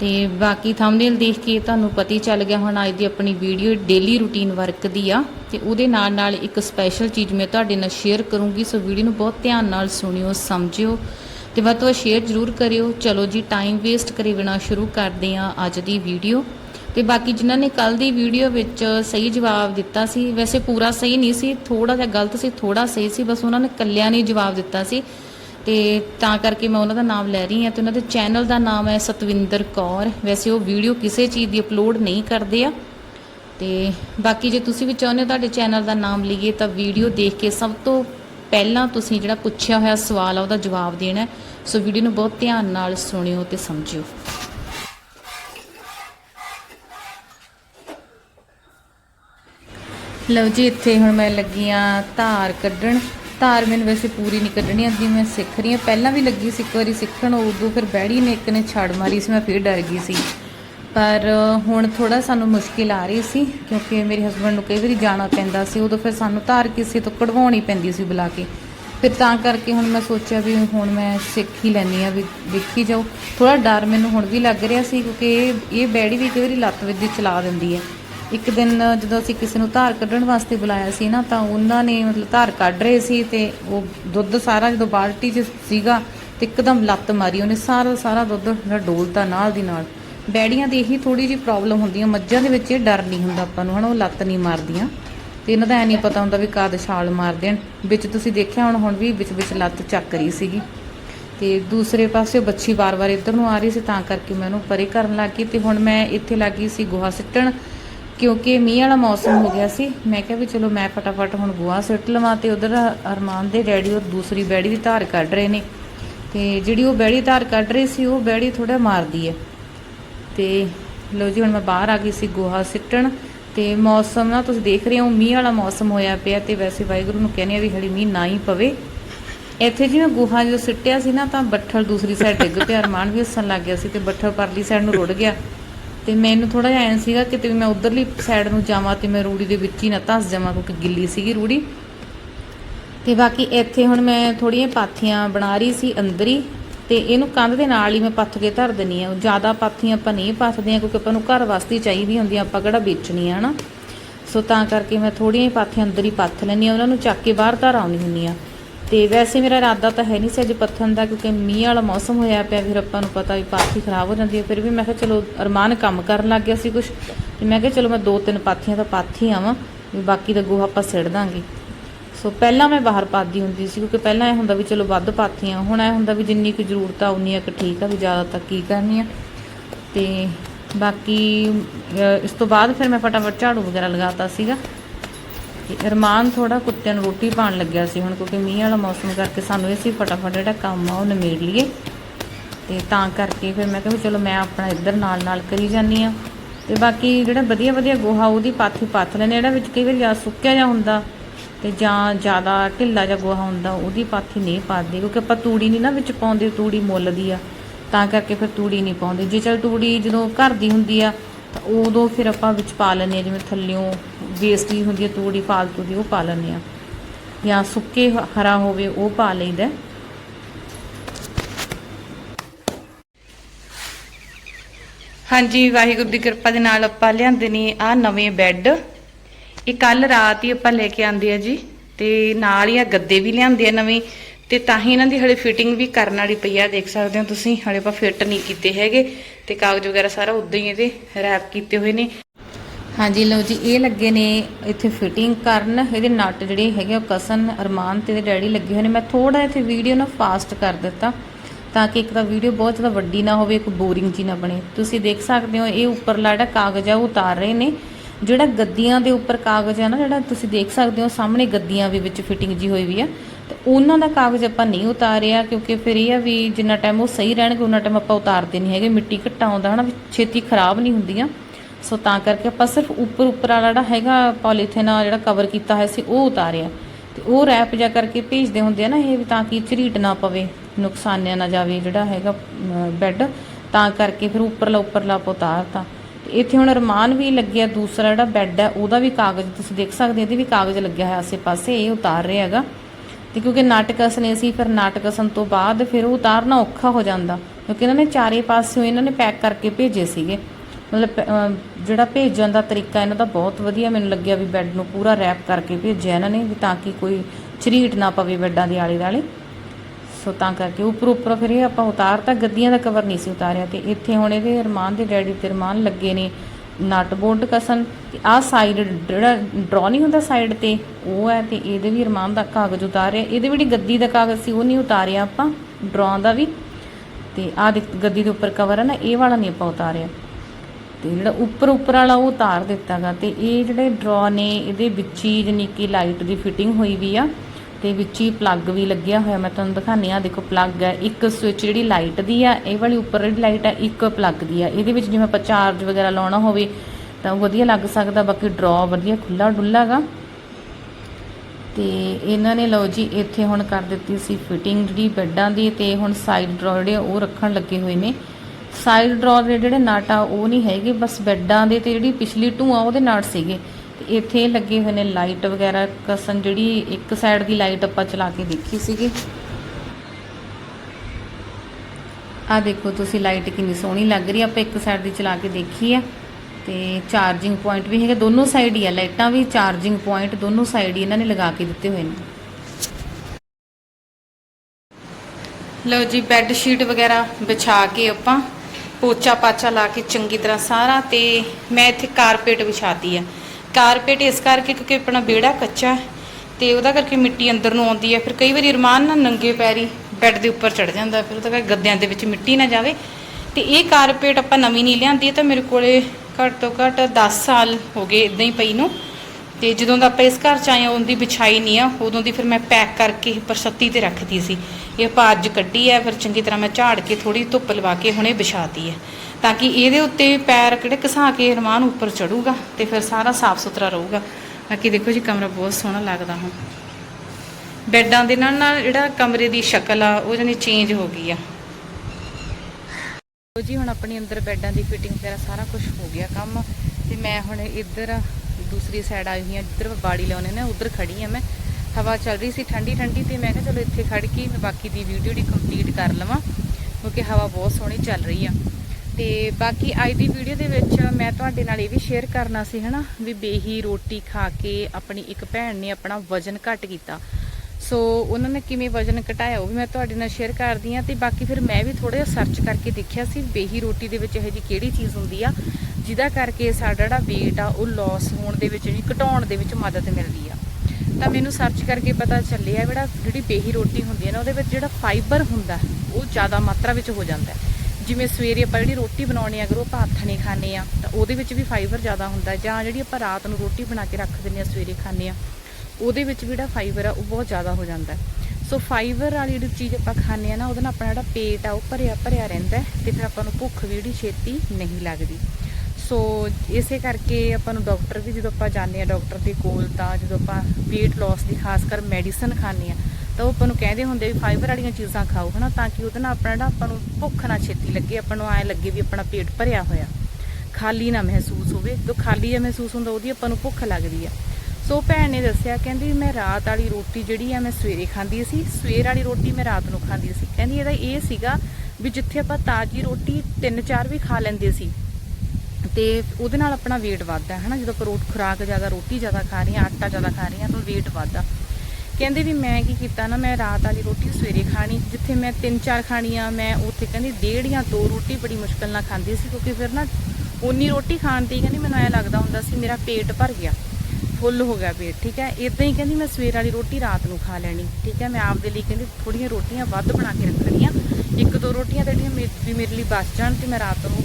ਤੇ ਬਾਕੀ ਥੰਬਨੇਲ ਦੇਖ ਕੇ ਤੁਹਾਨੂੰ ਪਤਾ ਹੀ ਚੱਲ ਗਿਆ ਹੁਣ ਅੱਜ ਦੀ ਆਪਣੀ ਵੀਡੀਓ ਡੇਲੀ ਰੂਟੀਨ ਵਰਕ ਦੀ ਆ ਤੇ ਉਹਦੇ ਨਾਲ ਨਾਲ ਇੱਕ ਸਪੈਸ਼ਲ ਚੀਜ਼ ਮੈਂ ਤੁਹਾਡੇ ਨਾਲ ਸ਼ੇਅਰ ਕਰੂੰਗੀ, ਸੋ ਵੀਡੀਓ ਨੂੰ ਬਹੁਤ ਧਿਆਨ ਨਾਲ ਸੁਣਿਓ, ਸਮਝਿਓ ਤੇ ਵੱਧ ਤੋਂ ਵੱਧ ਸ਼ੇਅਰ ਜ਼ਰੂਰ ਕਰਿਓ। ਚਲੋ ਜੀ ਟਾਈਮ ਵੇਸਟ ਕਰੇ ਬਿਨਾ ਸ਼ੁਰੂ ਕਰਦੇ ਆ ਅੱਜ ਦੀ ਵੀਡੀਓ ਤੇ ਬਾਕੀ ਜਿਨ੍ਹਾਂ ਨੇ ਕੱਲ ਦੀ ਵੀਡੀਓ ਵਿੱਚ ਸਹੀ ਜਵਾਬ ਦਿੱਤਾ ਸੀ, ਵੈਸੇ ਪੂਰਾ ਸਹੀ ਨਹੀਂ ਸੀ ਥੋੜਾ ਜਿਹਾ ਗਲਤ ਸੀ ਥੋੜਾ ਸਹੀ ਸੀ, ਬਸ ਉਹਨਾਂ ਨੇ ਕੱਲਿਆਂ ਨੇ ਜਵਾਬ ਦਿੱਤਾ ਸੀ। ਤੇ ਤਾਂ ਕਰਕੇ ਮੈਂ ਉਹਨਾਂ ਦਾ ਨਾਮ ਲੈ ਰਹੀ ਹਾਂ ਤੇ ਉਹਨਾਂ ਦੇ ਚੈਨਲ ਦਾ ਨਾਮ ਹੈ ਸਤਵਿੰਦਰ ਕੌਰ। ਵੈਸੇ ਉਹ ਵੀਡੀਓ ਕਿਸੇ ਚੀਜ਼ ਦੀ ਅਪਲੋਡ ਨਹੀਂ ਕਰਦੇ ਆ। ਤੇ ਬਾਕੀ ਜੇ ਤੁਸੀਂ ਵੀ ਚਾਹੁੰਦੇ ਹੋ ਤੁਹਾਡੇ ਚੈਨਲ ਦਾ ਨਾਮ ਲਈਏ ਤਾਂ ਵੀਡੀਓ ਦੇਖ ਕੇ ਸਭ ਤੋਂ ਪਹਿਲਾਂ ਤੁਸੀਂ ਜਿਹੜਾ ਪੁੱਛਿਆ ਹੋਇਆ ਸਵਾਲ ਆ ਉਹਦਾ ਜਵਾਬ ਦੇਣਾ ਸੋ ਵੀਡੀਓ ਨੂੰ ਬਹੁਤ ਧਿਆਨ ਨਾਲ ਸੁਣਿਓ ਤੇ ਸਮਝਿਓ। ਲਓ ਜੀ, ਇੱਥੇ ਹੁਣ ਮੈਂ ਲੱਗੀ ਆ ਧਾਰ ਕੱਢਣ। ਧਾਰ ਮੈਨੂੰ ਵੈਸੇ ਪੂਰੀ ਨਹੀਂ ਕੱਢਣੀ ਆਉਂਦੀ ਮੈਂ ਸਿੱਖ ਰਹੀ ਹਾਂ। ਪਹਿਲਾਂ ਵੀ ਲੱਗੀ ਸੀ ਇੱਕ ਵਾਰੀ ਸਿੱਖਣ, ਉਦੋਂ ਫਿਰ ਬੈੜੀ ਨੇ ਇੱਕ ਨੇ ਛੜ ਮਾਰੀ ਸੀ, ਮੈਂ ਫਿਰ ਡਰ ਗਈ ਸੀ। ਪਰ ਹੁਣ ਥੋੜਾ ਸਾਨੂੰ ਮੁਸ਼ਕਿਲ ਆ ਰਹੀ ਸੀ, ਕਿਉਂਕਿ ਮੇਰੇ ਹਸਬੰਡ ਨੂੰ ਕਈ ਵਾਰੀ ਜਾਣਾ ਪੈਂਦਾ ਸੀ, ਉਦੋਂ ਫਿਰ ਸਾਨੂੰ ਧਾਰ ਕਿਸੇ ਤੋਂ ਕਢਵਾਉਣੀ ਪੈਂਦੀ ਸੀ ਬੁਲਾ ਕੇ। ਫਿਰ ਤਾਂ ਕਰਕੇ ਹੁਣ ਮੈਂ ਸੋਚਿਆ ਵੀ ਹੁਣ ਮੈਂ ਸਿੱਖ ਹੀ ਲੈਣੀ ਆ ਵੀ ਦੇਖੀ ਜਾਓ। ਥੋੜਾ ਡਰ ਮੈਨੂੰ ਹੁਣ ਵੀ ਲੱਗ ਰਿਹਾ ਸੀ, ਕਿਉਂਕਿ ਇਹ ਇਹ ਬੈੜੀ ਵੀ ਕਈ ਵਾਰੀ ਲੱਤ ਵਿੱਚ ਚਲਾ ਦਿੰਦੀ ਹੈ। ਇੱਕ ਦਿਨ ਜਦੋਂ ਅਸੀਂ ਕਿਸੇ ਨੂੰ ਧਾਰ ਕੱਢਣ ਵਾਸਤੇ ਬੁਲਾਇਆ ਸੀ ਨਾ, ਤਾਂ ਉਹਨਾਂ ਨੇ ਮਤਲਬ ਧਾਰ ਕੱਢ ਰਹੇ ਸੀ ਤੇ ਉਹ ਦੁੱਧ ਸਾਰਾ ਜਦੋਂ ਬਾਲਟੀ 'ਚ ਸੀਗਾ ਤੇ ਇੱਕਦਮ ਲੱਤ ਮਾਰੀ ਉਹਨੇ, ਸਾਰਾ ਸਾਰਾ ਦੁੱਧ ਜਿਹੜਾ ਡੋਲਤਾ ਨਾਲ ਦੀ ਨਾਲ। ਬੈੜੀਆਂ ਦੀ ਇਹੀ ਥੋੜੀ ਜਿਹੀ ਪ੍ਰੋਬਲਮ ਹੁੰਦੀ ਹੈ ਮੱਝਾਂ ਦੇ ਵਿੱਚ ਇਹ ਡਰ ਨਹੀਂ ਹੁੰਦਾ ਆਪਾਂ ਨੂੰ ਹਨਾ, ਉਹ ਲੱਤ ਨਹੀਂ ਮਾਰਦੀਆਂ। ਤੇ ਇਹਨਾਂ ਦਾ ਐ ਨਹੀਂ ਪਤਾ ਹੁੰਦਾ ਵੀ ਕਦ ਛਾਲ ਮਾਰ ਦੇਣ ਵਿੱਚ ਤੁਸੀਂ ਦੇਖਿਆ ਹੁਣ ਹੁਣ ਵੀ ਵਿੱਚ ਵਿੱਚ ਲੱਤ ਚੱਕ ਰਹੀ ਸੀਗੀ। ਤੇ ਦੂਸਰੇ ਪਾਸੇ ਬੱਚੀ ਵਾਰ-ਵਾਰ ਇੱਧਰ ਨੂੰ ਆ ਰਹੀ ਸੀ, ਤਾਂ ਕਰਕੇ ਮੈਂ ਉਹਨੂੰ ਪਰੇ ਕਰਨ ਲੱਗੀ ਤੇ ਹੁਣ ਮੈਂ ਇੱਥੇ ਲੱਗੀ ਸੀ ਗੋਹਾ ਸਿੱਟਣ। ਕਿਉਂਕਿ ਮੀਂਹ ਵਾਲਾ ਮੌਸਮ ਹੋ ਗਿਆ ਸੀ, ਮੈਂ ਕਿਹਾ ਵੀ ਚਲੋ ਮੈਂ ਫਟਾਫਟ ਹੁਣ ਗੋਹਾ ਸਿੱਟ ਲਵਾਂ ਤੇ ਉਧਰ ਅਰਮਾਨ ਦੇ ਡੈਡੀ ਉਹ ਦੂਸਰੀ ਬੈੜੀ ਦੀ ਧਾਰ ਕੱਢ ਰਹੇ ਨੇ। ਤੇ ਜਿਹੜੀ ਉਹ ਬੈੜੀ ਧਾਰ ਕੱਢ ਰਹੀ ਸੀ, ਉਹ ਬੈੜੀ ਥੋੜਾ ਮਾਰਦੀ ਹੈ। ਤੇ ਲੋ ਜੀ, ਹੁਣ ਮੈਂ ਬਾਹਰ ਆ ਗਈ ਸੀ ਗੋਹਾ ਸਿੱਟਣ ਤੇ ਮੌਸਮ ਨਾ ਤੁਸੀਂ ਦੇਖ ਰਹੇ ਹੋ, ਮੀਂਹ ਵਾਲਾ ਮੌਸਮ ਹੋਇਆ ਪਿਆ ਤੇ ਵੈਸੇ ਵਾਹਿਗੁਰੂ ਨੂੰ ਕਹਿੰਦੇ ਆ ਵੀ ਹਲੀ ਮੀਂਹ ਨਾ ਹੀ ਪਵੇ। ਇੱਥੇ ਜੀ ਮੈਂ ਗੋਹਾ ਜਦੋਂ ਸਿੱਟਿਆ ਸੀ ਨਾ ਤਾਂ ਬੱਠਲ ਦੂਸਰੀ ਸਾਈਡ ਡਿੱਗ ਪਿਆ ਅਰਮਾਨ ਵੀ ਹੱਸਣ ਲੱਗ ਗਿਆ ਸੀ ਤੇ ਬੱਠਲ ਪਰਲੀ ਸਾਈਡ ਨੂੰ ਰੁੜ ਗਿਆ। ਤੇ ਮੈਨੂੰ ਥੋੜਾ ਜਿਹਾ ਐਂ ਸੀਗਾ ਕਿਤੇ ਵੀ ਮੈਂ ਉਧਰਲੀ ਸਾਈਡ ਨੂੰ ਜਾਵਾਂ ਤੇ ਮੈਂ ਰੂੜੀ ਦੇ ਵਿੱਚ ਹੀ ਨਾ ਧਸ ਜਾਵਾਂ ਕਿਉਂਕਿ ਗਿੱਲੀ ਸੀਗੀ ਰੂੜੀ। ਤੇ ਬਾਕੀ ਇੱਥੇ ਹੁਣ ਮੈਂ ਥੋੜੀਆਂ ਪਾਥੀਆਂ ਬਣਾ ਰਹੀ ਸੀ ਅੰਦਰ ਹੀ ਤੇ ਇਹਨੂੰ ਕੰਧ ਦੇ ਨਾਲ ਹੀ ਮੈਂ ਪੱਥ ਕੇ ਧਰ ਦਿੰਨੀ ਆ। ਜ਼ਿਆਦਾ ਪਾਥੀਆਂ ਆਪਾਂ ਨਹੀਂ ਪੱਥਦੇ ਆ ਕਿਉਂਕਿ ਆਪਾਂ ਨੂੰ ਘਰ ਵਾਸਤੇ ਚਾਹੀਦੀ ਹੁੰਦੀ ਆਪਾਂ ਕਿਹੜਾ ਵੇਚਣੀ ਆ ਹਨਾ। ਸੋ ਤਾਂ ਕਰਕੇ ਮੈਂ ਥੋੜੀਆਂ ਹੀ ਪਾਥੀਆਂ ਅੰਦਰ ਹੀ ਪੱਥ ਲੈਂਦੀ ਆ, ਉਹਨਾਂ ਨੂੰ ਚੱਕ ਕੇ ਬਾਹਰ ਧਰ ਆਉਣੀ ਹੁੰਦੀ ਆ। ਤੇ ਵੈਸੇ ਮੇਰਾ ਇਰਾਦਾ ਤਾਂ ਹੈ ਨਹੀਂ ਸੀ ਅੱਜ ਪੱਥਣ ਦਾ, ਕਿਉਂਕਿ ਮੀਂਹ ਵਾਲਾ ਮੌਸਮ ਹੋਇਆ ਪਿਆ, ਫਿਰ ਆਪਾਂ ਨੂੰ ਪਤਾ ਵੀ ਪਾਥੀ ਖਰਾਬ ਹੋ ਜਾਂਦੀ ਹੈ। ਫਿਰ ਵੀ ਮੈਂ ਕਿਹਾ ਚਲੋ ਅਰਮਾਨ ਕੰਮ ਕਰਨ ਲੱਗ ਗਿਆ ਸੀ ਕੁਝ ਤੇ ਮੈਂ ਕਿਹਾ ਚਲੋ ਮੈਂ ਦੋ ਤਿੰਨ ਪਾਥੀਆਂ ਤਾਂ ਪਾਥੀ ਆਵਾਂ, ਵੀ ਬਾਕੀ ਦਾ ਗੋਹਾ ਆਪਾਂ ਸਿੱਟ ਦਾਂਗੇ। ਸੋ ਪਹਿਲਾਂ ਮੈਂ ਬਾਹਰ ਪਾਦੀ ਹੁੰਦੀ ਸੀ, ਕਿਉਂਕਿ ਪਹਿਲਾਂ ਇਹ ਹੁੰਦਾ ਵੀ ਚਲੋ ਵੱਧ ਪਾਥੀਆਂ, ਹੁਣ ਇਹ ਹੁੰਦਾ ਵੀ ਜਿੰਨੀ ਕੁ ਜ਼ਰੂਰਤ ਆ, ਉਨੀ ਕੁ ਠੀਕ ਆ ਵੀ ਜ਼ਿਆਦਾ ਤਾਂ ਕੀ ਕਰਨੀ ਆ। ਤੇ ਬਾਕੀ ਇਸ ਤੋਂ ਬਾਅਦ ਫਿਰ ਮੈਂ ਫਟਾਫਟ ਝਾੜੂ ਵਗੈਰਾ ਲਗਾਤਾ ਸੀਗਾ। ਤੇ ਅਰਮਾਨ ਥੋੜਾ ਕੁੱਤਿਆਂ ਨੂੰ ਰੋਟੀ ਪਾਣ ਲੱਗਿਆ ਸੀ ਹੁਣ ਕਿਉਂਕਿ ਮੀਂਹ ਵਾਲਾ ਮੌਸਮ ਕਰਕੇ ਸਾਨੂੰ ਇਹ ਸੀ ਫਟਾਫਟ ਜਿਹੜਾ ਕੰਮ ਆ ਉਹ ਨਿਮੇੜ ਲਈਏ। ਤੇ ਤਾਂ ਕਰਕੇ ਫਿਰ ਮੈਂ ਕਿਹਾ ਚਲੋ ਮੈਂ ਆਪਣਾ ਇੱਧਰ ਨਾਲ ਨਾਲ ਕਰੀ ਜਾਨੀ ਆ ਤੇ ਬਾਕੀ ਜਿਹੜਾ ਵਧੀਆ ਵਧੀਆ ਗੋਹਾ ਉਹਦੀ ਪਾਥੀ ਪੱਥ ਲੈਣੇ ਜਿਹੜਾ ਵਿੱਚ ਕਈ ਵਾਰ ਜ਼ਿਆਦਾ ਸੁੱਕਿਆ ਜਾਂ ਹੁੰਦਾ ਤੇ ਜਾਂ ਜ਼ਿਆਦਾ ਢਿੱਲਾ ਜਿਹਾ ਗੋਹਾ ਹੁੰਦਾ, ਉਹਦੀ ਪਾਥੀ ਨਹੀਂ ਪਾਉਂਦੇ ਕਿਉਂਕਿ ਆਪਾਂ ਤੂੜੀ ਨਹੀਂ ਨਾ ਵਿੱਚ ਪਾਉਂਦੇ, ਤੂੜੀ ਮੁੱਲ ਦੀ ਆ। ਤਾਂ ਕਰਕੇ ਫਿਰ ਤੂੜੀ ਨਹੀਂ ਪਾਉਂਦੇ। ਜੇ ਚਲ ਤੂੜੀ ਜਦੋਂ ਘਰ ਦੀ ਹੁੰਦੀ ਆ, ਤਾਂ ਉਦੋਂ ਫਿਰ ਆਪਾਂ ਵਿੱਚ ਪਾ ਲੈਂਦੇ ਆ, ਜਿਵੇਂ ਥੱਲਿਓਂ ਵੇਸਟ ਹੀ ਹੁੰਦੀ ਤੂੜੀ ਫਾਲਤੂ ਦੀ ਉਹ ਪਾ ਲੈਂਦੇ ਆ ਜਾਂ ਸੁੱਕੇ ਹਰਾ ਹੋਵੇ, ਉਹ ਪਾ ਲਈਦਾ। ਹਾਂਜੀ, ਵਾਹਿਗੁਰੂ ਦੀ ਕਿਰਪਾ ਦੇ ਨਾਲ ਆਪਾਂ ਲਿਆਂਦੇ ਨੇ ਆ ਨਵੇਂ ਬੈੱਡ। ਇਹ ਕੱਲ ਰਾਤ ਹੀ ਆਪਾਂ ਲੈ ਕੇ ਆਂਦੇ ਆ ਜੀ, ਤੇ ਨਾਲ ਹੀ ਆ ਗੱਦੇ ਵੀ ਲਿਆਂਦੇ ਆ ਨਵੇਂ, ਤੇ ਤਾਂ ਹੀ ਇਹਨਾਂ ਦੀ ਹਲੇ ਫਿਟਿੰਗ ਵੀ ਕਰਨ ਵਾਲੀ ਪਈ ਆ, ਦੇਖ ਸਕਦੇ ਹੋ ਤੁਸੀਂ, ਹਲੇ ਆਪਾਂ ਫਿੱਟ ਨਹੀਂ ਕੀਤੇ ਹੈਗੇ, ਤੇ ਕਾਗਜ਼ ਵਗੈਰਾ ਸਾਰਾ ਉਦਾਂ ਹੀ ਇਹਦੇ ਰੈਪ ਕੀਤੇ ਹੋਏ ਨੇ। ਹਾਂਜੀ, ਲਓ ਜੀ, ਇਹ ਲੱਗੇ ਨੇ ਇੱਥੇ ਫਿਟਿੰਗ ਕਰਨ। ਇਹਦੇ ਨਟ ਜਿਹੜੇ ਹੈਗੇ ਉਹ ਕਸਨ, ਅਰਮਾਨ ਤੇ ਇਹਦੇ ਡੈਡੀ ਲੱਗੇ ਹੋਏ ਨੇ। ਮੈਂ ਥੋੜਾ ਇੱਥੇ ਵੀਡੀਓ ਨਾ ਫਾਸਟ ਕਰ ਦਿੱਤਾ ਤਾਂ ਕਿ ਇੱਕ ਤਾਂ ਵੀਡੀਓ ਬਹੁਤ ਜ਼ਿਆਦਾ ਵੱਡੀ ਨਾ ਹੋਵੇ, ਇੱਕ ਬੋਰਿੰਗ ਜੀ ਨਾ ਬਣੇ। ਤੁਸੀਂ ਦੇਖ ਸਕਦੇ ਹੋ, ਇਹ ਉੱਪਰਲਾ ਜਿਹੜਾ ਕਾਗਜ਼ ਆ, ਉਹ ਉਤਾਰ ਰਹੇ ਨੇ। ਜਿਹੜਾ ਗੱਦੀਆਂ ਦੇ ਉੱਪਰ ਕਾਗਜ਼ ਆ ਨਾ, ਜਿਹੜਾ ਤੁਸੀਂ ਦੇਖ ਸਕਦੇ ਹੋ, ਸਾਹਮਣੇ ਗੱਦੀਆਂ ਵੀ ਵਿੱਚ ਫਿਟਿੰਗ ਜੀ ਹੋਈ ਵੀ ਆ। ਤੇ ਉਹਨਾਂ ਦਾ ਕਾਗਜ਼ ਆਪਾਂ ਨਹੀਂ ਉਤਾਰਿਆ, ਕਿਉਂਕਿ ਫਿਰ ਇਹ ਆ ਵੀ ਜਿੰਨਾ ਟਾਈਮ ਉਹ ਸਹੀ ਰਹਿਣਗੇ ਉਹਨਾਂ ਟਾਈਮ ਆਪਾਂ ਉਤਾਰਦੇ ਨਹੀਂ ਹੈਗੇ। ਮਿੱਟੀ ਘੱਟਾ ਆਉਂਦਾ ਹਨਾ, ਵੀ ਛੇਤੀ ਖਰਾਬ ਨਹੀਂ ਹੁੰਦੀਆਂ। ਸੋ ਤਾਂ ਕਰਕੇ ਆਪਾਂ ਸਿਰਫ ਉੱਪਰ ਉੱਪਰ ਵਾਲਾ ਜਿਹੜਾ ਹੈਗਾ ਪੋਲੀਥੀਨ ਜਿਹੜਾ ਕਵਰ ਕੀਤਾ ਹੋਇਆ ਸੀ, ਉਹ ਉਤਾਰਿਆ। ਤੇ ਉਹ ਰੈਪ ਜਾ ਕਰਕੇ ਭੇਜਦੇ ਹੁੰਦੇ ਆ ਨਾ ਇਹ ਵੀ ਤਾਂ ਕਿ ਝਰੀਟ ਨਾ ਪਵੇ, ਨੁਕਸਾਨਿਆ ਨਾ ਜਾਵੇ ਜਿਹੜਾ ਹੈਗਾ ਬੈੱਡ ਤਾਂ ਕਰਕੇ ਫਿਰ ਉੱਪਰਲਾ ਉੱਪਰਲਾ ਆਪਾਂ ਉਤਾਰਤਾ। ਤੇ ਇੱਥੇ ਹੁਣ ਰਮਾਨ ਵੀ ਲੱਗਿਆ, ਦੂਸਰਾ ਜਿਹੜਾ ਬੈੱਡ ਹੈ, ਉਹਦਾ ਵੀ ਕਾਗਜ਼ ਤੁਸੀਂ ਦੇਖ ਸਕਦੇ ਇਹਦੇ ਵੀ ਕਾਗਜ਼ ਲੱਗਿਆ ਹੋਇਆ ਆਸੇ-ਪਾਸੇ, ਇਹ ਉਤਾਰ ਰਿਹਾ ਹੈਗਾ। ਤੇ ਕਿਉਂਕਿ ਨਾਟਕ ਨੇ ਸੀ, ਫਿਰ ਨਾਟਕ ਅਸਨ ਤੋਂ ਬਾਅਦ ਫਿਰ ਉਹ ਉਤਾਰਨਾ ਔਖਾ ਹੋ ਜਾਂਦਾ, ਕਿਉਂਕਿ ਇਹਨਾਂ ਨੇ ਚਾਰੇ ਪਾਸਿਓਂ ਇਹਨਾਂ ਨੇ ਪੈਕ ਕਰਕੇ ਭੇਜੇ ਸੀਗੇ। ਮਤਲਬ ਜਿਹੜਾ ਭੇਜਣ ਦਾ ਤਰੀਕਾ ਇਹਨਾਂ ਦਾ ਬਹੁਤ ਵਧੀਆ ਮੈਨੂੰ ਲੱਗਿਆ ਵੀ ਬੈੱਡ ਨੂੰ ਪੂਰਾ ਰੈਪ ਕਰਕੇ ਭੇਜਿਆ ਇਹਨਾਂ ਨੇ ਵੀ ਤਾਂ ਕਿ ਕੋਈ ਝਰੀਟ ਨਾ ਪਵੇ ਬੈੱਡਾਂ ਦੇ ਆਲੇ ਦੁਆਲੇ ਸੋ ਤਾਂ ਕਰਕੇ ਉੱਪਰ ਉੱਪਰ ਫਿਰ ਇਹ ਆਪਾਂ ਉਤਾਰਤਾ ਗੱਦੀਆਂ ਦਾ ਕਵਰ ਨਹੀਂ ਸੀ ਉਤਾਰਿਆ ਤੇ ਇੱਥੇ ਹੁਣ ਇਹਦੇ ਅਰਮਾਨ ਦੇ ਡੈਡੀ ਤੇ ਅਰਮਾਨ ਲੱਗੇ ਨੇ, ਨਟ ਬੋਲਟ ਕਸਨ ਤੇ ਆਹ ਸਾਈਡ ਜਿਹੜਾ ਡਰਾ ਨਹੀਂ ਹੁੰਦਾ ਸਾਈਡ ਤੇ, ਉਹ ਹੈ ਤੇ ਇਹਦੇ ਵੀ ਅਰਮਾਨ ਦਾ ਕਾਗਜ਼ ਉਤਾਰਿਆ, ਇਹਦੇ ਵੀ ਜਿਹੜੀ ਗੱਦੀ ਦਾ ਕਾਗਜ਼ ਸੀ ਉਹ ਨਹੀਂ ਉਤਾਰਿਆ ਆਪਾਂ ਡਰਾ ਦਾ ਵੀ। ਤੇ ਆਹ ਦੇਖ ਗੱਦੀ ਦੇ ਉੱਪਰ ਕਵਰ ਹੈ ਨਾ, ਇਹ ਵਾਲਾ ਨਹੀਂ ਆਪਾਂ ਉਤਾਰਿਆ। ਤੇ ਜਿਹੜਾ ਉੱਪਰ ਉੱਪਰ ਵਾਲਾ ਉਹ ਉਤਾਰ ਦਿੱਤਾਗਾ ਤੇ ਇਹ ਜਿਹੜੇ ਡਰਾ ਨੇ, ਇਹਦੇ ਵਿੱਚ ਹੀ ਜਾਨੀ ਕਿ ਲਾਈਟ ਦੀ ਫਿਟਿੰਗ ਹੋਈ ਵੀ ਆ ਤੇ ਵਿੱਚ ਹੀ ਪਲੱਗ ਵੀ ਲੱਗਿਆ ਹੋਇਆ। ਮੈਂ ਤੁਹਾਨੂੰ ਦਿਖਾਉਂਦੀ ਆ ਦੇਖੋ ਪਲੱਗ ਹੈ। ਇੱਕ ਸਵਿਚ ਜਿਹੜੀ ਲਾਈਟ ਦੀ ਆ, ਇਹ ਵਾਲੀ ਉੱਪਰ ਜਿਹੜੀ ਲਾਈਟ ਹੈ ਇੱਕ ਪਲੱਗ ਦੀ ਆ। ਇਹਦੇ ਵਿੱਚ ਜਿਵੇਂ ਆਪਾਂ ਚਾਰਜ ਵਗੈਰਾ ਲਾਉਣਾ ਹੋਵੇ ਤਾਂ ਉਹ ਵਧੀਆ ਲੱਗ ਸਕਦਾ, ਬਾਕੀ ਡਰਾ ਵਧੀਆ ਖੁੱਲਾ ਡੁੱਲਾਗਾ ਤੇ ਇਹਨਾਂ ਨੇ ਲਓ ਜੀ, ਇੱਥੇ ਹੁਣ ਕਰ ਦਿੱਤੀ ਸੀ ਫਿਟਿੰਗ ਜਿਹੜੀ ਬੈੱਡਾਂ ਦੀ ਤੇ ਹੁਣ ਸਾਈਡ ਡਰਾ ਜਿਹੜੇ ਆ, ਉਹ ਰੱਖਣ ਲੱਗੇ ਹੋਏ ਨੇ। ਸਾਈਡ ਡਰਾ ਦੇ ਜਿਹੜੇ ਨਟ ਆ, ਉਹ ਨਹੀਂ ਹੈਗੇ, ਬਸ ਬੈੱਡਾਂ ਦੇ ਤੇ ਜਿਹੜੀ ਪਿਛਲੀ ਢੂਆ, ਉਹਦੇ ਨਟ ਸੀਗੇ। ਤੇ ਇੱਥੇ ਲੱਗੇ ਹੋਏ ਨੇ ਲਾਈਟ ਵਗੈਰਾ, ਕਸਨ ਜਿਹੜੀ ਇੱਕ ਸਾਈਡ ਦੀ ਲਾਈਟ ਆਪਾਂ ਚਲਾ ਕੇ ਦੇਖੀ ਸੀਗੀ। ਆ ਦੇਖੋ ਤੁਸੀਂ ਲਾਈਟ ਕਿੰਨੀ ਸੋਹਣੀ ਲੱਗ ਰਹੀ ਆਪਾਂ ਇੱਕ ਸਾਈਡ ਦੀ ਚਲਾ ਕੇ ਦੇਖੀ ਆ। ਤੇ ਚਾਰਜਿੰਗ ਪੁਆਇੰਟ ਵੀ ਹੈਗਾ, ਦੋਨੋਂ ਸਾਈਡ ਹੀ ਆ, ਲਾਈਟਾਂ ਵੀ ਚਾਰਜਿੰਗ ਪੁਆਇੰਟ ਦੋਨੋਂ ਸਾਈਡ ਹੀ ਇਹਨਾਂ ਨੇ ਲਗਾ ਕੇ ਦਿੱਤੇ ਹੋਏ ਨੇ। ਲਓ ਜੀ ਬੈੱਡ ਸ਼ੀਟ ਵਗੈਰਾ ਵਿਛਾ ਕੇ ਆਪਾਂ ਪੋਚਾ ਪਾਚਾ ਲਾ ਕੇ ਚੰਗੀ ਤਰ੍ਹਾਂ ਸਾਰਾ ਤੇ ਮੈਂ ਇੱਥੇ ਕਾਰਪੇਟ ਵਿਛਾਤੀ ਆ। ਕਾਰਪੇਟ ਇਸ ਕਰਕੇ ਕਿਉਂਕਿ ਆਪਣਾ ਵਿਹੜਾ ਕੱਚਾ ਹੈ ਤੇ ਉਹਦਾ ਕਰਕੇ ਮਿੱਟੀ ਅੰਦਰ ਨੂੰ ਆਉਂਦੀ ਹੈ। ਫਿਰ ਕਈ ਵਾਰੀ ਰਮਾਨ ਨਾਲ ਨੰਗੇ ਪੈਰੀ ਬੈੱਡ ਦੇ ਉੱਪਰ ਚੜ ਜਾਂਦਾ, ਫਿਰ ਉਹਦਾ ਕਰਕੇ ਗੱਦਿਆਂ ਦੇ ਵਿੱਚ ਮਿੱਟੀ ਨਾ ਜਾਵੇ। ਤੇ ਇਹ ਕਾਰਪੇਟ ਆਪਾਂ ਨਵੀਂ ਨਹੀਂ ਲਿਆਂਦੀ ਤਾਂ ਮੇਰੇ ਕੋਲੇ ਘੱਟ ਤੋਂ ਘੱਟ 10 ਸਾਲ ਹੋ ਗਏ ਇਦਾਂ ਹੀ ਪਈ ਨੂੰ। ਤੇ ਜਦੋਂ ਦਾ ਆਪਾਂ ਇਸ ਘਰ ਚ ਆਏ ਹਾਂ, ਉਹਦੀ ਵਿਛਾਈ ਨਹੀਂ ਆ, ਉਦੋਂ ਦੀ ਫਿਰ ਮੈਂ ਪੈਕ ਕਰਕੇ ਪਰਸੱਤੀ ਤੇ ਰੱਖਦੀ ਸੀ। ਇਹ ਆਪਾਂ ਅੱਜ ਕੱਢੀ ਹੈ, ਫਿਰ ਚੰਗੀ ਤਰ੍ਹਾਂ ਮੈਂ ਝਾੜ ਕੇ ਥੋੜੀ ਧੁੱਪ ਲਵਾ ਕੇ ਹੁਣੇ ਵਿਛਾਤੀ ਹੈ। ਤਾਂ ਕਿ ਇਹਦੇ ਉੱਤੇ ਪੈਰ ਕਿਹੜੇ ਘਸਾ ਕੇ ਰਮਾਨ ਉੱਪਰ ਚੜੂਗਾ ਤੇ ਫਿਰ ਸਾਰਾ ਸਾਫ਼ ਸੁਥਰਾ ਰਹੂਗਾ। ਬਾਕੀ ਦੇਖੋ ਜੀ, ਕਮਰਾ ਬਹੁਤ ਸੋਹਣਾ ਲੱਗਦਾ ਹੁਣ। ਬੈੱਡਾਂ ਦੇ ਨਾਲ ਨਾਲ ਜਿਹੜਾ ਕਮਰੇ ਦੀ ਸ਼ਕਲ ਆ, ਉਹ ਜਾਨੀ ਚੇਂਜ ਹੋ ਗਈ ਆ। ਲਓ ਜੀ, ਹੁਣ ਆਪਣੇ ਅੰਦਰ ਬੈੱਡਾਂ ਦੀ ਫਿਟਿੰਗ ਵਗੈਰਾ ਸਾਰਾ ਕੁਝ ਹੋ ਗਿਆ ਕੰਮ। ਤੇ ਮੈਂ ਹੁਣ ਇੱਧਰ, ਦੂਸਰੀ ਸਾਈਡ ਆਈ ਹੋਈ ਆ ਜਿੱਧਰ ਬਾੜੀ ਲਾਉਣੇ ਨੇ ਉਧਰ ਖੜੀ ਆ ਮੈਂ। ਹਵਾ ਚੱਲ ਰਹੀ ਸੀ, ਠੰਡੀ ਠੰਡੀ ਤੇ ਮੈਂ ਕਿਹਾ ਚਲੋ ਇੱਥੇ ਖੜ ਕੇ ਮੈਂ ਬਾਕੀ ਦੀ ਵੀਡੀਓ ਦੀ ਕੰਪਲੀਟ ਕਰ ਲਵਾਂ, ਕਿਉਂਕਿ ਹਵਾ ਬਹੁਤ ਸੋਹਣੀ ਚੱਲ ਰਹੀ ਆ। ਤੇ ਬਾਕੀ ਅੱਜ ਦੀ ਵੀਡੀਓ ਦੇ ਵਿੱਚ ਮੈਂ ਤੁਹਾਡੇ ਨਾਲ ਇਹ ਵੀ ਸ਼ੇਅਰ ਕਰਨਾ ਸੀ, ਹਨਾ, ਵੀ ਬੇਹੀ ਰੋਟੀ ਖਾ ਕੇ ਆਪਣੀ ਇੱਕ ਭੈਣ ਨੇ ਆਪਣਾ ਵਜ਼ਨ ਘੱਟ ਕੀਤਾ। ਸੋ ਉਹਨਾਂ ਨੇ ਕਿਵੇਂ ਵਜ਼ਨ ਘਟਾਇਆ ਉਹ ਵੀ ਮੈਂ ਤੁਹਾਡੇ ਨਾਲ ਸ਼ੇਅਰ ਕਰਦੀ ਆ, ਤੇ ਬਾਕੀ ਫਿਰ ਮੈਂ ਵੀ ਥੋੜਾ ਜਿਹਾ ਸਰਚ ਕਰਕੇ ਦੇਖਿਆ ਸੀ ਬੇਹੀ ਰੋਟੀ ਦੇ ਵਿੱਚ ਇਹੋ ਜਿਹੀ ਕਿਹੜੀ ਚੀਜ਼ ਹੁੰਦੀ ਆ, ਜਿਹਦਾ ਕਰਕੇ ਸਾਡਾ ਜਿਹੜਾ weight ਆ ਉਹ ਲਾਸ ਹੋਣ ਦੇ ਵਿੱਚ ਨਹੀਂ ਘਟਾਉਣ ਦੇ ਵਿੱਚ ਮਦਦ ਮਿਲਦੀ ਆ। ਤਾਂ ਮੈਨੂੰ ਸਰਚ ਕਰਕੇ ਪਤਾ ਚੱਲਿਆ ਜਿਹੜਾ ਜਿਹੜੀ ਬੇਹੀ ਰੋਟੀ ਹੁੰਦੀ ਹੈ ਨਾ, ਉਹਦੇ ਵਿੱਚ ਜਿਹੜਾ ਫਾਈਬਰ ਹੁੰਦਾ, ਉਹ ਜ਼ਿਆਦਾ ਮਾਤਰਾ ਵਿੱਚ ਹੋ ਜਾਂਦਾ ਜਿਵੇਂ ਸਵੇਰੇ ਆਪਾਂ ਜਿਹੜੀ ਰੋਟੀ ਬਣਾਉਣੀ ਆ ਅਗਰ ਉਹ ਆਪਾਂ ਹੱਥ ਨਹੀਂ ਖਾਂਦੇ ਆ ਤਾਂ ਉਹਦੇ ਵਿੱਚ ਵੀ ਫਾਈਬਰ ਜ਼ਿਆਦਾ ਹੁੰਦਾ ਜਾਂ ਜਿਹੜੀ ਆਪਾਂ ਰਾਤ ਨੂੰ ਰੋਟੀ ਬਣਾ ਕੇ ਰੱਖ ਦਿੰਦੇ ਆ ਸਵੇਰੇ ਖਾਂਦੇ ਆ ਉਹਦੇ ਵਿੱਚ ਵੀ ਜਿਹੜਾ ਫਾਈਬਰ ਆ, ਉਹ ਬਹੁਤ ਜ਼ਿਆਦਾ ਹੋ ਜਾਂਦਾ ਸੋ ਫਾਈਬਰ ਵਾਲੀ ਜਿਹੜੀ ਚੀਜ਼ ਆਪਾਂ ਖਾਂਦੇ ਆ ਨਾ, ਉਹਦੇ ਨਾਲ ਆਪਣਾ ਜਿਹੜਾ ਪੇਟ ਆ, ਉਹ ਭਰਿਆ ਭਰਿਆ ਰਹਿੰਦਾ ਹੈ ਤੇ ਫਿਰ ਆਪਾਂ ਨੂੰ ਭੁੱਖ ਵੀ ਜਿਹੜੀ ਛੇਤੀ ਨਹੀਂ ਲੱਗਦੀ। ਸੋ ਇਸੇ ਕਰਕੇ ਆਪਾਂ ਨੂੰ ਡਾਕਟਰ ਵੀ ਜਦੋਂ ਆਪਾਂ ਜਾਂਦੇ ਆ ਡਾਕਟਰ ਦੇ ਕੋਲ ਤਾਂ ਜਦੋਂ ਆਪਾਂ weight loss ਦੀ ਖਾਸ ਕਰ ਮੈਡੀਸਨ ਖਾਂਦੇ ਆ ਤਾਂ ਉਹ ਆਪਾਂ ਨੂੰ ਕਹਿੰਦੇ ਹੁੰਦੇ ਵੀ ਫਾਈਬਰ ਵਾਲੀਆਂ ਚੀਜ਼ਾਂ ਖਾਓ, ਹਨਾ, ਤਾਂ ਕਿ ਉਹਦੇ ਨਾਲ ਆਪਣਾ ਜਿਹੜਾ ਆਪਾਂ ਨੂੰ ਭੁੱਖ ਨਾ ਛੇਤੀ ਲੱਗੇ, ਆਪਾਂ ਨੂੰ ਐ ਲੱਗੇ ਵੀ ਆਪਣਾ ਪੇਟ ਭਰਿਆ ਹੋਇਆ। ਖਾਲੀ ਨਾ ਮਹਿਸੂਸ ਹੋਵੇ, ਜੋ ਖਾਲੀ ਜਿਹਾ ਮਹਿਸੂਸ ਹੁੰਦਾ ਉਹਦੀ ਆਪਾਂ ਨੂੰ ਭੁੱਖ ਲੱਗਦੀ ਆ। ਸੋ ਭੈਣ ਨੇ ਦੱਸਿਆ, ਕਹਿੰਦੀ ਮੈਂ ਰਾਤ ਵਾਲੀ ਰੋਟੀ ਜਿਹੜੀ ਆ ਮੈਂ ਸਵੇਰੇ ਖਾਂਦੀ ਸੀ, ਸਵੇਰ ਵਾਲੀ ਰੋਟੀ ਮੈਂ ਰਾਤ ਨੂੰ ਖਾਂਦੀ ਸੀ। ਕਹਿੰਦੀ ਇਹਦਾ ਇਹ ਸੀਗਾ ਵੀ ਜਿੱਥੇ ਆਪਾਂ ਤਾਜ਼ੀ ਰੋਟੀ ਤਿੰਨ ਚਾਰ ਵੀ ਖਾ ਲੈਂਦੇ ਸੀ ਤੇ ਉਹਦੇ ਨਾਲ ਆਪਣਾ weight ਵੱਧਦਾ ਹੈ ਨਾ ਜਦੋਂ ਆਪਾਂ ਰੋਟ ਖੁਰਾਕ ਜ਼ਿਆਦਾ, ਰੋਟੀ ਜ਼ਿਆਦਾ ਖਾ ਰਹੀ ਹਾਂ ਆਟਾ ਜ਼ਿਆਦਾ ਖਾ ਰਹੀ ਹਾਂ ਤਾਂ weight ਵੱਧਦਾ। ਕਹਿੰਦੇ ਵੀ ਮੈਂ ਕੀ ਕੀਤਾ ਨਾ, ਮੈਂ ਰਾਤ ਵਾਲੀ ਰੋਟੀ ਸਵੇਰੇ ਖਾਣੀ, ਜਿੱਥੇ ਮੈਂ ਤਿੰਨ ਚਾਰ ਖਾਣੀਆਂ, ਮੈਂ ਉੱਥੇ ਕਹਿੰਦੀ ਡੇਢ ਜਾਂ ਦੋ ਰੋਟੀ ਬੜੀ ਮੁਸ਼ਕਲ ਨਾਲ ਖਾਂਦੀ ਸੀ, ਕਿਉਂਕਿ ਫਿਰ ਨਾ ਉਨੀ ਰੋਟੀ ਖਾਣ ਤੇ ਹੀ ਕਹਿੰਦੀ ਮੈਨੂੰ ਐ ਲੱਗਦਾ ਹੁੰਦਾ ਸੀ ਮੇਰਾ ਪੇਟ ਭਰ ਗਿਆ, ਫੁੱਲ ਹੋ ਗਿਆ ਪੇਟ, ਠੀਕ ਹੈ? ਇਦਾਂ ਹੀ ਕਹਿੰਦੀ ਮੈਂ ਸਵੇਰ ਵਾਲੀ ਰੋਟੀ ਰਾਤ ਨੂੰ ਖਾ ਲੈਣੀ, ਠੀਕ ਹੈ? ਮੈਂ ਆਪਦੇ ਲਈ ਕਹਿੰਦੀ ਥੋੜੀਆਂ ਰੋਟੀਆਂ ਵੱਧ ਬਣਾ ਕੇ ਰੱਖਣੀਆਂ, ਇੱਕ ਦੋ ਰੋਟੀਆਂ ਤੇ ਜਿਹੜੀਆਂ ਮੇ- ਵੀ ਮੇਰੇ ਲਈ ਬਚ ਜਾਣ ਤੇ ਮੈਂ ਰਾਤ ਨੂੰ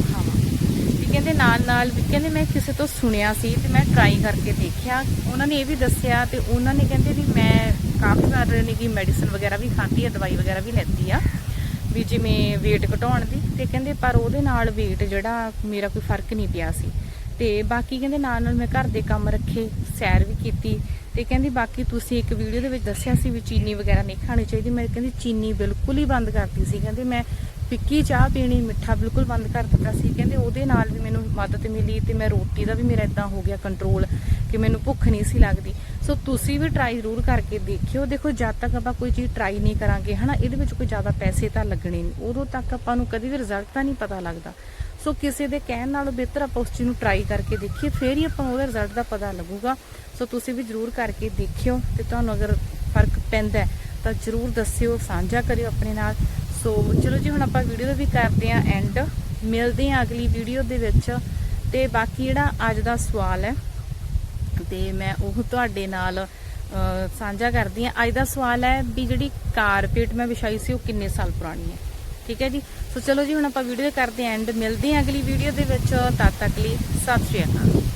ਕਹਿੰਦੇ ਨਾਲ ਨਾਲ ਵੀ ਕਹਿੰਦੇ ਮੈਂ ਕਿਸੇ ਤੋਂ ਸੁਣਿਆ ਸੀ ਤੇ ਮੈਂ ਟਰਾਈ ਕਰਕੇ ਦੇਖਿਆ। ਉਹਨਾਂ ਨੇ ਇਹ ਵੀ ਦੱਸਿਆ ਤੇ ਉਹਨਾਂ ਨੇ ਕਹਿੰਦੇ ਵੀ ਮੈਂ ਕਾਫੀ ਵਾਰ ਨੇ ਕਿ ਮੈਡੀਸਨ ਵਗੈਰਾ ਵੀ ਖਾਂਦੀ ਆ, ਦਵਾਈ ਵਗੈਰਾ ਵੀ ਲੈਂਦੀ ਆ ਵੀ ਜਿਵੇਂ weight ਘਟਾਉਣ ਦੀ। ਤੇ ਕਹਿੰਦੇ ਪਰ ਉਹਦੇ ਨਾਲ weight ਜਿਹੜਾ ਮੇਰਾ ਕੋਈ ਫ਼ਰਕ ਨਹੀਂ ਪਿਆ ਸੀ। ਤੇ ਬਾਕੀ ਕਹਿੰਦੇ ਨਾਲ ਨਾਲ ਮੈਂ ਘਰ ਦੇ ਕੰਮ ਰੱਖੇ, ਸੈਰ ਵੀ ਕੀਤੀ। ਤੇ ਕਹਿੰਦੀ ਬਾਕੀ ਤੁਸੀਂ ਇੱਕ ਵੀਡੀਓ ਦੇ ਵਿੱਚ ਦੱਸਿਆ ਸੀ ਵੀ ਚੀਨੀ ਵਗੈਰਾ ਨਹੀਂ ਖਾਣੀ ਚਾਹੀਦੀ। ਮੈਂ ਕਹਿੰਦੀ ਚੀਨੀ ਬਿਲਕੁਲ ਹੀ ਬੰਦ ਕਰਤੀ ਸੀ। ਕਹਿੰਦੀ ਮੈਂ ਫਿੱਕੀ ਚਾਹ ਪੀਣੀ, ਮਿੱਠਾ ਬਿਲਕੁਲ ਬੰਦ ਕਰ ਦਿੱਤਾ ਸੀ। ਕਹਿੰਦੇ ਉਹਦੇ ਨਾਲ ਵੀ ਮੈਨੂੰ ਮਦਦ ਮਿਲੀ ਤੇ ਮੈਂ ਰੋਟੀ ਦਾ ਵੀ ਮੇਰਾ ਇਦਾਂ ਹੋ ਗਿਆ ਕੰਟਰੋਲ ਕਿ ਮੈਨੂੰ ਭੁੱਖ ਨਹੀਂ ਸੀ ਲੱਗਦੀ। ਸੋ ਤੁਸੀਂ ਵੀ ਟਰਾਈ ਜ਼ਰੂਰ ਕਰਕੇ ਦੇਖਿਓ। ਦੇਖੋ, ਜਦ ਤੱਕ ਆਪਾਂ ਕੋਈ ਚੀਜ਼ ਟਰਾਈ ਨਹੀਂ ਕਰਾਂਗੇ, ਹਨਾ, ਇਹਦੇ ਵਿੱਚ ਕੋਈ ਜ਼ਿਆਦਾ ਪੈਸੇ ਤਾਂ ਲੱਗਣੇ ਨਹੀਂ। ਉਦੋਂ ਤੱਕ ਆਪਾਂ ਨੂੰ ਕਦੀ ਵੀ ਰਿਜ਼ਲਟ ਤਾਂ ਨਹੀਂ ਪਤਾ ਲੱਗਦਾ। ਸੋ ਕਿਸੇ ਦੇ ਕਹਿਣ ਨਾਲੋਂ ਬਿਹਤਰ ਆਪਾਂ ਉਸ ਚੀਜ਼ ਨੂੰ ਟਰਾਈ ਕਰਕੇ ਦੇਖੀਏ, ਫੇਰ ਹੀ ਆਪਾਂ ਨੂੰ ਉਹਦਾ ਰਿਜ਼ਲਟ ਦਾ ਪਤਾ ਲੱਗੂਗਾ। ਸੋ ਤੁਸੀਂ ਵੀ ਜ਼ਰੂਰ ਕਰਕੇ ਦੇਖਿਓ ਤੇ ਤੁਹਾਨੂੰ ਅਗਰ ਫ਼ਰਕ ਪੈਂਦਾ ਤਾਂ ਜ਼ਰੂਰ ਦੱਸਿਓ, ਸਾਂਝਾ ਕਰਿਓ ਆਪਣੇ ਨਾਲ। ਸੋ ਚਲੋ ਜੀ, ਹੁਣ ਆਪਾਂ ਵੀਡੀਓ ਦਾ ਵੀ ਕਰਦੇ ਆਂ ਐਂਡ ਮਿਲਦੇ ਆਂ ਅਗਲੀ ਵੀਡੀਓ ਦੇ ਵਿੱਚ। ਤੇ ਬਾਕੀ ਜਿਹੜਾ ਅੱਜ ਦਾ ਸਵਾਲ ਹੈ, ਤੇ ਮੈਂ ਉਹ ਤੁਹਾਡੇ ਨਾਲ ਸਾਂਝਾ ਕਰਦੀ ਆਂ ਅੱਜ ਦਾ ਸਵਾਲ ਹੈ ਵੀ ਜਿਹੜੀ ਕਾਰਪੇਟ ਮੈਂ ਵਿਛਾਈ ਸੀ, ਉਹ ਕਿੰਨੇ ਸਾਲ ਪੁਰਾਣੀ ਹੈ? ਠੀਕ ਹੈ ਜੀ? ਸੋ ਚਲੋ ਜੀ, ਹੁਣ ਆਪਾਂ ਵੀਡੀਓ ਕਰਦੇ ਆਂ ਐਂਡ ਮਿਲਦੇ ਆਂ ਅਗਲੀ ਵੀਡੀਓ ਦੇ ਵਿੱਚ। ਤਦ ਤੱਕ ਲਈ ਸਤਿ ਸ਼੍ਰੀ ਅਕਾਲ।